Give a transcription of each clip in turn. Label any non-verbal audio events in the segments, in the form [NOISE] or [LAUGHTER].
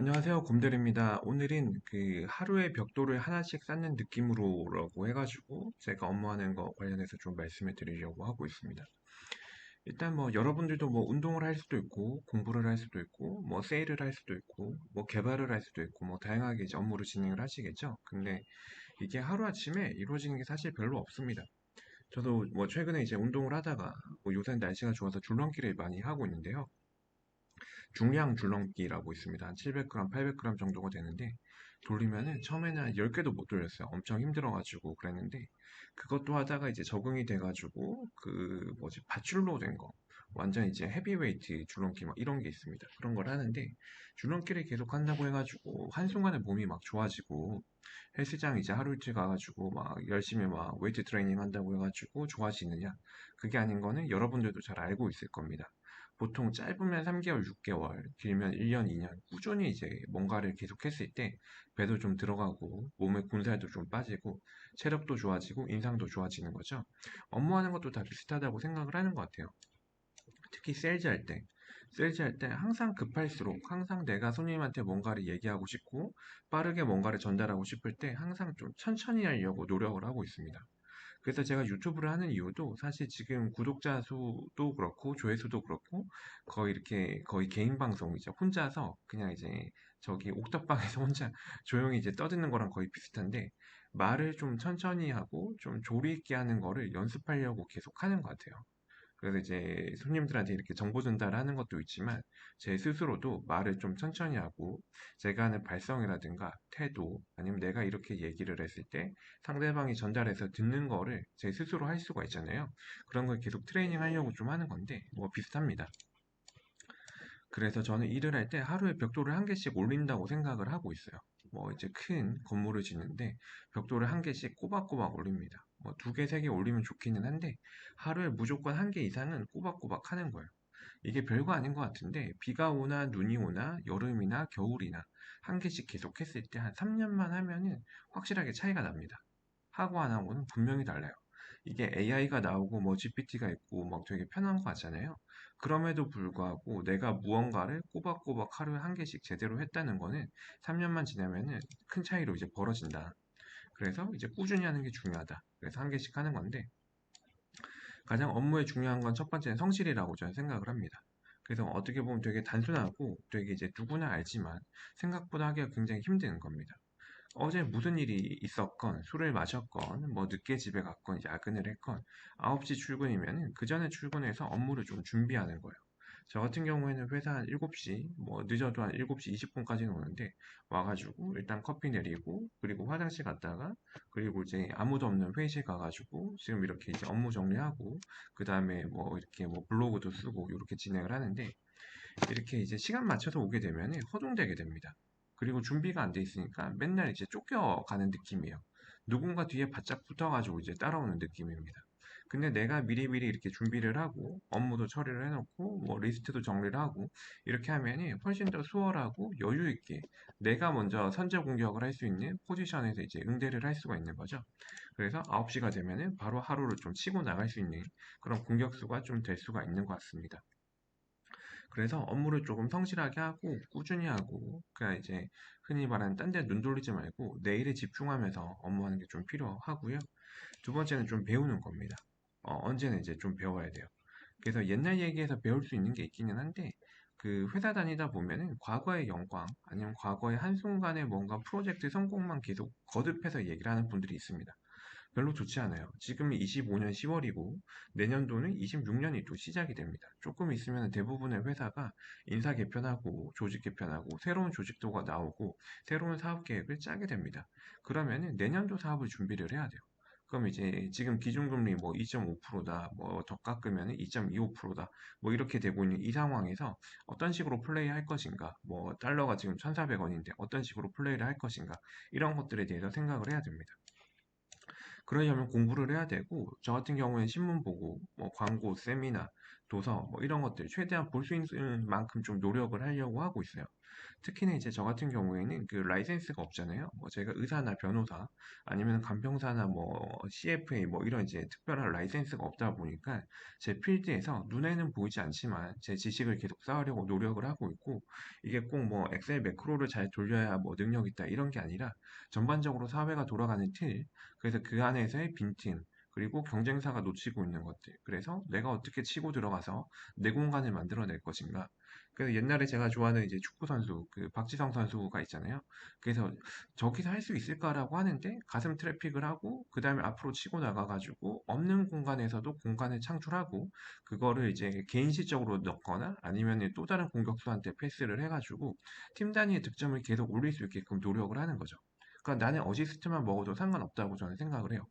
안녕하세요. 곰들입니다. 오늘은 그 하루의 벽돌을 하나씩 쌓는 느낌으로 라고 해가지고 제가 업무하는 거 관련해서 좀 말씀을 드리려고 하고 있습니다. 일단 뭐 여러분들도 뭐 운동을 할 수도 있고 공부를 할 수도 있고 뭐 세일을 할 수도 있고 뭐 개발을 할 수도 있고 뭐 다양하게 이제 업무를 진행을 하시겠죠. 근데 이게 하루아침에 이루어지는 게 사실 별로 없습니다. 저도 뭐 최근에 이제 운동을 하다가 뭐 요새 날씨가 좋아서 줄넘기를 많이 하고 있는데요. 중량 줄넘기라고 있습니다. 한 700g, 800g 정도가 되는데 돌리면은 처음에는 한 10개도 못 돌렸어요. 엄청 힘들어가지고 그랬는데 그것도 하다가 이제 적응이 돼가지고 그 뭐지 밧줄로 된 거 완전 이제 헤비웨이트 줄넘기 막 이런 게 있습니다. 그런 걸 하는데 줄넘기를 계속 한다고 해가지고 한순간에 몸이 막 좋아지고 헬스장 이제 하루 이틀 가가지고 막 열심히 막 웨이트 트레이닝 한다고 해가지고 좋아지느냐? 그게 아닌 거는 여러분들도 잘 알고 있을 겁니다. 보통 짧으면 3개월, 6개월, 길면 1년, 2년 꾸준히 이제 뭔가를 계속했을 때 배도 좀 들어가고 몸의 군살도 좀 빠지고 체력도 좋아지고 인상도 좋아지는 거죠. 업무하는 것도 다 비슷하다고 생각을 하는 것 같아요. 특히 세일즈 할 때, 세일즈 할 때 항상 급할수록 항상 내가 손님한테 뭔가를 얘기하고 싶고 빠르게 뭔가를 전달하고 싶을 때 항상 좀 천천히 하려고 노력을 하고 있습니다. 그래서 제가 유튜브를 하는 이유도 사실 지금 구독자 수도 그렇고 조회수도 그렇고 거의 이렇게 거의 개인 방송이죠. 혼자서 그냥 이제 저기 옥탑방에서 [LAUGHS] 혼자 조용히 이제 떠드는 거랑 거의 비슷한데 말을 좀 천천히 하고 좀 조리 있게 하는 거를 연습하려고 계속 하는 것 같아요. 그래서 이제 손님들한테 이렇게 정보 전달하는 것도 있지만 제 스스로도 말을 좀 천천히 하고 제가 하는 발성이라든가 태도 아니면 내가 이렇게 얘기를 했을 때 상대방이 전달해서 듣는 거를 제 스스로 할 수가 있잖아요. 그런 걸 계속 트레이닝 하려고 좀 하는 건데 뭐 비슷합니다. 그래서 저는 일을 할 때 하루에 벽돌을 한 개씩 올린다고 생각을 하고 있어요. 뭐 이제 큰 건물을 짓는데 벽돌을 한 개씩 꼬박꼬박 올립니다. 뭐 두 개, 세 개 올리면 좋기는 한데 하루에 무조건 한 개 이상은 꼬박꼬박 하는 거예요. 이게 별거 아닌 것 같은데 비가 오나 눈이 오나 여름이나 겨울이나 한 개씩 계속 했을 때 한 3년만 하면은 확실하게 차이가 납니다. 하고 안 하고는 분명히 달라요. 이게 AI가 나오고 뭐 GPT가 있고 막 되게 편한 거 같잖아요. 그럼에도 불구하고 내가 무언가를 꼬박꼬박 하루에 한 개씩 제대로 했다는 거는 3년만 지나면은 큰 차이로 이제 벌어진다. 그래서 이제 꾸준히 하는 게 중요하다. 그래서 한 개씩 하는 건데 가장 업무에 중요한 건 첫 번째는 성실이라고 저는 생각을 합니다. 그래서 어떻게 보면 되게 단순하고 되게 이제 누구나 알지만 생각보다 하기가 굉장히 힘든 겁니다. 어제 무슨 일이 있었건, 술을 마셨건, 뭐 늦게 집에 갔건, 야근을 했건, 9시 출근이면 그 전에 출근해서 업무를 좀 준비하는 거예요. 저 같은 경우에는 회사 한 7시, 뭐 늦어도 한 7시 20분까지는 오는데, 와가지고 일단 커피 내리고, 그리고 화장실 갔다가, 그리고 이제 아무도 없는 회의실 가가지고, 지금 이렇게 이제 업무 정리하고, 그 다음에 뭐 이렇게 뭐 블로그도 쓰고, 이렇게 진행을 하는데, 이렇게 이제 시간 맞춰서 오게 되면 허둥대게 됩니다. 그리고 준비가 안 돼 있으니까 맨날 이제 쫓겨가는 느낌이에요. 누군가 뒤에 바짝 붙어가지고 이제 따라오는 느낌입니다. 근데 내가 미리미리 이렇게 준비를 하고 업무도 처리를 해놓고 뭐 리스트도 정리를 하고 이렇게 하면이 훨씬 더 수월하고 여유 있게 내가 먼저 선제 공격을 할 수 있는 포지션에서 이제 응대를 할 수가 있는 거죠. 그래서 9시가 되면은 바로 하루를 좀 치고 나갈 수 있는 그런 공격수가 좀 될 수가 있는 것 같습니다. 그래서 업무를 조금 성실하게 하고 꾸준히 하고 그냥 이제 흔히 말하는 딴 데 눈 돌리지 말고 내 일에 집중하면서 업무하는 게 좀 필요하고요. 두 번째는 좀 배우는 겁니다. 어, 언제는 이제 좀 배워야 돼요. 그래서 옛날 얘기에서 배울 수 있는 게 있기는 한데 그 회사 다니다 보면은 과거의 영광 아니면 과거의 한순간의 뭔가 프로젝트 성공만 계속 거듭해서 얘기를 하는 분들이 있습니다. 별로 좋지 않아요. 지금이 25년 10월이고 내년도는 26년이 또 시작이 됩니다. 조금 있으면 대부분의 회사가 인사 개편하고 조직 개편하고 새로운 조직도가 나오고 새로운 사업 계획을 짜게 됩니다. 그러면은 내년도 사업을 준비를 해야 돼요. 그럼 이제 지금 기준금리 뭐 2.5%다, 뭐 더 깎으면 2.25%다, 뭐 이렇게 되고 있는 이 상황에서 어떤 식으로 플레이 할 것인가, 뭐 달러가 지금 1,400원인데 어떤 식으로 플레이를 할 것인가, 이런 것들에 대해서 생각을 해야 됩니다. 그러려면 공부를 해야 되고 저 같은 경우에는 신문 보고 뭐 광고, 세미나 도서 뭐 이런 것들 최대한 볼 수 있는 만큼 좀 노력을 하려고 하고 있어요. 특히나 이제 저 같은 경우에는 그 라이센스가 없잖아요. 뭐 제가 의사나 변호사 아니면 간병사나 뭐 CFA 뭐 이런 이제 특별한 라이센스가 없다 보니까 제 필드에서 눈에는 보이지 않지만 제 지식을 계속 쌓으려고 노력을 하고 있고 이게 꼭 뭐 엑셀 매크로를 잘 돌려야 뭐 능력 있다 이런 게 아니라 전반적으로 사회가 돌아가는 틀 그래서 그 안에서의 빈틈 그리고 경쟁사가 놓치고 있는 것들. 그래서 내가 어떻게 치고 들어가서 내 공간을 만들어낼 것인가. 그래서 옛날에 제가 좋아하는 이제 축구 선수, 그 박지성 선수가 있잖아요. 그래서 저기서 할 수 있을까라고 하는데 가슴 트래픽을 하고 그 다음에 앞으로 치고 나가가지고 없는 공간에서도 공간을 창출하고 그거를 이제 개인 시적으로 넣거나 아니면 또 다른 공격수한테 패스를 해가지고 팀 단위의 득점을 계속 올릴 수 있게끔 노력을 하는 거죠. 그러니까 나는 어시스트만 먹어도 상관없다고 저는 생각을 해요.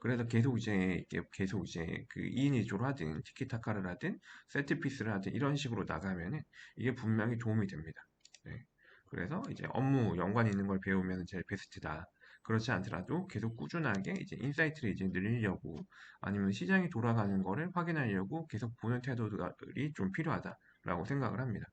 그래서 계속 이제 계속 이제 그 2인 1조를 하든 티키타카를 하든 세트피스를 하든 이런 식으로 나가면은 이게 분명히 도움이 됩니다. 네. 그래서 이제 업무 연관 있는 걸 배우면 제일 베스트다. 그렇지 않더라도 계속 꾸준하게 이제 인사이트를 이제 늘리려고 아니면 시장이 돌아가는 거를 확인하려고 계속 보는 태도들이 좀 필요하다라고 생각을 합니다.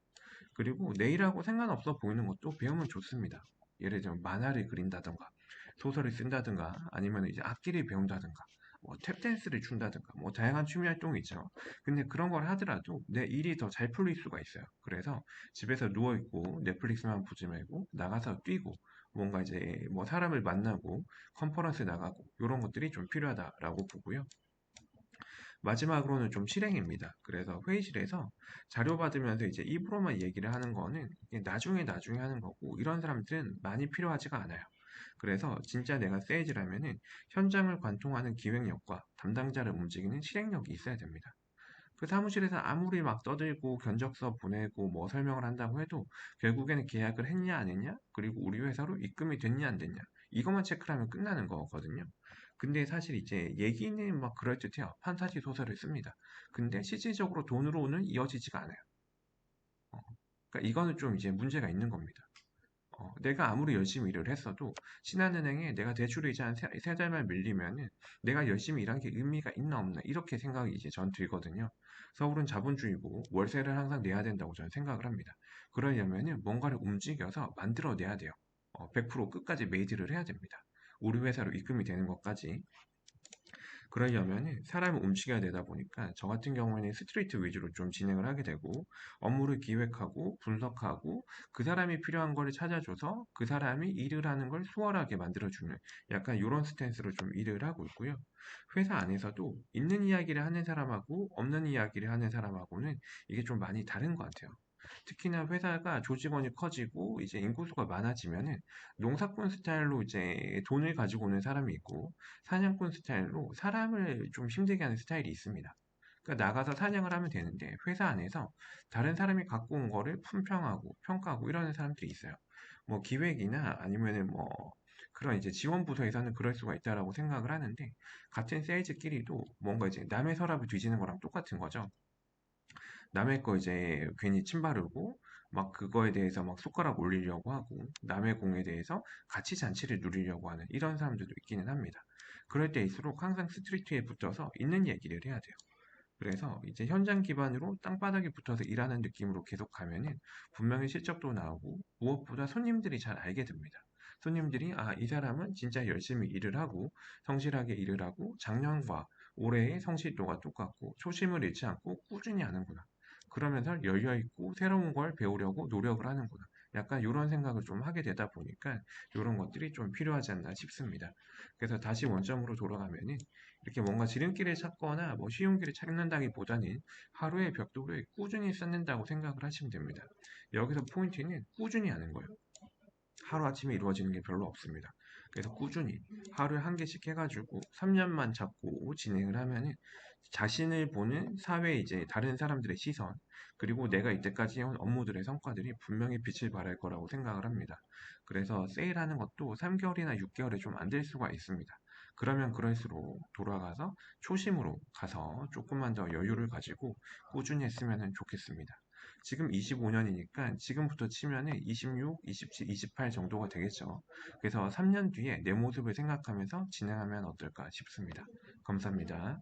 그리고 내일하고 상관없어 보이는 것도 배우면 좋습니다. 예를 들면 만화를 그린다던가 소설을 쓴다든가 아니면 이제 악기를 배운다든가 뭐 탭댄스를 춘다든가 뭐 다양한 취미 활동이 있죠. 근데 그런 걸 하더라도 내 일이 더 잘 풀릴 수가 있어요. 그래서 집에서 누워 있고 넷플릭스만 보지 말고 나가서 뛰고 뭔가 이제 뭐 사람을 만나고 컨퍼런스 나가고 이런 것들이 좀 필요하다라고 보고요. 마지막으로는 좀 실행입니다. 그래서 회의실에서 자료 받으면서 이제 입으로만 얘기를 하는 거는 나중에 나중에 하는 거고 이런 사람들은 많이 필요하지가 않아요. 그래서 진짜 내가 세일즈라면은 현장을 관통하는 기획력과 담당자를 움직이는 실행력이 있어야 됩니다. 그 사무실에서 아무리 막 떠들고 견적서 보내고 뭐 설명을 한다고 해도 결국에는 계약을 했냐 안 했냐 그리고 우리 회사로 입금이 됐냐 안 됐냐 이것만 체크를 하면 끝나는 거거든요. 근데 사실 이제 얘기는 막 그럴듯해요. 판타지 소설을 씁니다. 근데 실질적으로 돈으로는 이어지지가 않아요. 어, 그러니까 이거는 좀 이제 문제가 있는 겁니다. 어, 내가 아무리 열심히 일을 했어도 신한은행에 내가 대출 이자 한 세, 세 달만 밀리면은 내가 열심히 일한 게 의미가 있나 없나 이렇게 생각이 이제 전 들거든요. 서울은 자본주의고 월세를 항상 내야 된다고 저는 생각을 합니다. 그러려면은 뭔가를 움직여서 만들어내야 돼요. 어, 100% 끝까지 메이드를 해야 됩니다. 우리 회사로 입금이 되는 것까지 그러려면 사람을 움직여야 되다 보니까 저 같은 경우에는 스트레이트 위주로 좀 진행을 하게 되고 업무를 기획하고 분석하고 그 사람이 필요한 걸 찾아줘서 그 사람이 일을 하는 걸 수월하게 만들어주는 약간 이런 스탠스로 좀 일을 하고 있고요. 회사 안에서도 있는 이야기를 하는 사람하고 없는 이야기를 하는 사람하고는 이게 좀 많이 다른 것 같아요. 특히나 회사가 조직원이 커지고 이제 인구수가 많아지면은 농사꾼 스타일로 이제 돈을 가지고 오는 사람이 있고 사냥꾼 스타일로 사람을 좀 힘들게 하는 스타일이 있습니다. 그러니까 나가서 사냥을 하면 되는데 회사 안에서 다른 사람이 갖고 온 거를 품평하고 평가하고 이러는 사람들이 있어요. 뭐 기획이나 아니면은 뭐 그런 이제 지원 부서에서는 그럴 수가 있다라고 생각을 하는데 같은 세일즈끼리도 뭔가 이제 남의 서랍을 뒤지는 거랑 똑같은 거죠. 남의 거 이제 괜히 침 바르고 막 그거에 대해서 막 손가락 올리려고 하고 남의 공에 대해서 가치 잔치를 누리려고 하는 이런 사람들도 있기는 합니다. 그럴 때일수록 항상 스트리트에 붙어서 있는 얘기를 해야 돼요. 그래서 이제 현장 기반으로 땅바닥에 붙어서 일하는 느낌으로 계속 가면은 분명히 실적도 나오고 무엇보다 손님들이 잘 알게 됩니다. 손님들이 아, 이 사람은 진짜 열심히 일을 하고 성실하게 일을 하고 작년과 올해의 성실도가 똑같고 초심을 잃지 않고 꾸준히 하는구나. 그러면서 여유있고 새로운 걸 배우려고 노력을 하는구나. 약간 이런 생각을 좀 하게 되다 보니까 이런 것들이 좀 필요하지 않나 싶습니다. 그래서 다시 원점으로 돌아가면은 이렇게 뭔가 지름길을 찾거나 뭐 쉬운 길을 찾는다기보다는 하루의 벽돌을 꾸준히 쌓는다고 생각을 하시면 됩니다. 여기서 포인트는 꾸준히 하는 거예요. 하루아침에 이루어지는 게 별로 없습니다. 그래서 꾸준히 하루에 한 개씩 해가지고 3년만 잡고 진행을 하면은 자신을 보는 사회 이제 다른 사람들의 시선 그리고 내가 이때까지 해온 업무들의 성과들이 분명히 빛을 발할 거라고 생각을 합니다. 그래서 세일하는 것도 3개월이나 6개월에 좀 안 될 수가 있습니다. 그러면 그럴수록 돌아가서 초심으로 가서 조금만 더 여유를 가지고 꾸준히 했으면 좋겠습니다. 지금 25년이니까 지금부터 치면은 26, 27, 28 정도가 되겠죠. 그래서 3년 뒤에 내 모습을 생각하면서 진행하면 어떨까 싶습니다. 감사합니다.